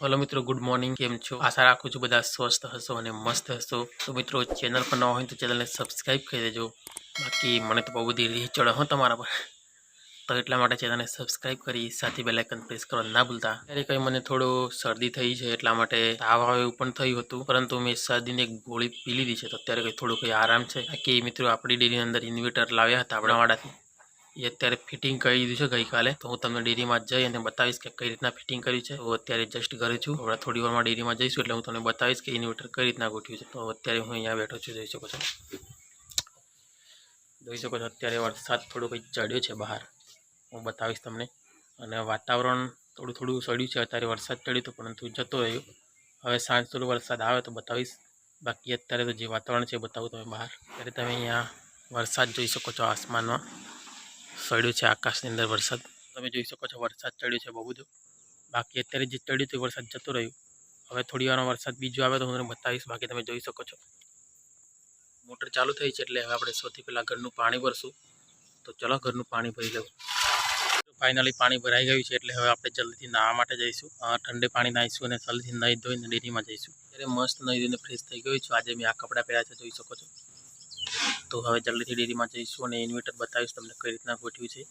Hello મિત્રો, good morning. કેમ છો? આશા રાખું છું બધા સ્વસ્થ હશો અને મસ્ત હશો. તો મિત્રો, ચેનલ પર ન હોય તો ચેનલને સબસ્ક્રાઈબ કરી દેજો. બાકી મને તો બહુ બધી રીહ ચડો હો તમારા પર. તો એટલા માટે ચેનલને સબસ્ક્રાઈબ કરી સાથે બેલાઇકન પ્રેસ કરવા ના ભૂલતા. ત્યારે કંઈ મને થોડું શરદી થઈ છે, એટલા માટે તાવ આવે એવું પણ થયું હતું. પરંતુ મેં શરદીની એક ગોળી પી લીધી છે, તો અત્યારે કંઈ થોડું કંઈ આરામ છે. બાકી મિત્રો, આપણી ડેરીની અંદર ઇન્વર્ટર લાવ્યા હતા આપણા વાળાથી એ અત્યારે ફિટિંગ કરી દીધું છે ગઈકાલે. તો હું તમને ડેરીમાં જઈ અને બતાવીશ કે કઈ રીતના ફિટિંગ કર્યું છે. હું અત્યારે જસ્ટ ઘરે છું. હવે થોડી વારમાં ડેરીમાં જઈશું એટલે હું તમને બતાવીશ કે ઇન્વર્ટર કઈ રીતના ગોઠવ્યું છે. તો અત્યારે હું અહીંયા બેઠો છું. જોઈ શકો છો. જોઈ શકો છો, અત્યારે વરસાદ થોડો કંઈક ચડ્યો છે બહાર. હું બતાવીશ તમને. અને વાતાવરણ થોડું થોડું સડ્યું છે. અત્યારે વરસાદ ચડ્યો હતો પરંતુ જતો રહ્યો. હવે સાંજ થોડો વરસાદ આવે તો બતાવીશ. બાકી અત્યારે તો જે વાતાવરણ છે બતાવું તમે બહાર. ત્યારે તમે અહીંયા વરસાદ જોઈ શકો છો આસમાનમાં. સડ્યું છે આકાશની અંદર વરસાદ. તમે જોઈ શકો છો વરસાદ ચડ્યો છે બહુ બધો. બાકી અત્યારે જે ચડ્યું હતું વરસાદ જતો રહ્યો. હવે થોડી વારમાં વરસાદ બીજો આવે તો હું તમને બતાવીશ. બાકી તમે જોઈ શકો છો. મોટર ચાલુ થઈ છે એટલે હવે આપણે સૌથી પહેલાં ઘરનું પાણી ભરશું. તો ચલો ઘરનું પાણી ભરી લઉં. ફાઇનલી પાણી ભરાઈ ગયું છે એટલે હવે આપણે જલ્દીથી નાહવા માટે જઈશું. ઠંડે પાણી નાહીશું અને જલ્દીથી નહીં ધોઈને ડેરીમાં જઈશું. ત્યારે મસ્ત નહીં ધોઈને ફ્રેશ થઈ ગયું છું. આજે મેં આ કપડાં પહેર્યા છે, જોઈ શકો છો. તો હવે જલ્દીથી ડેરીમાં જઈશું અને ઇન્વર્ટર બતાવીશ તમને કઈ રીતના ગોઠવ્યું છે.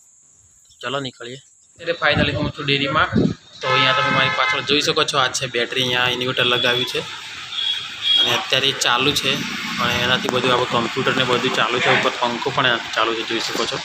ચલો નીકળીએ. ત્યારે ફાઇનલી હું છું ડેરીમાં. તો અહીંયા તમે મારી પાછળ જોઈ શકો છો, આ છે બેટરી અહીંયા ઇન્વર્ટર લગાવ્યું છે. અને અત્યારે ચાલુ છે. અને એનાથી બધું આપણું કમ્પ્યુટર ને બધું ચાલુ છે, ઉપર પંખો પણ ચાલુ છે, જોઈ શકો છો.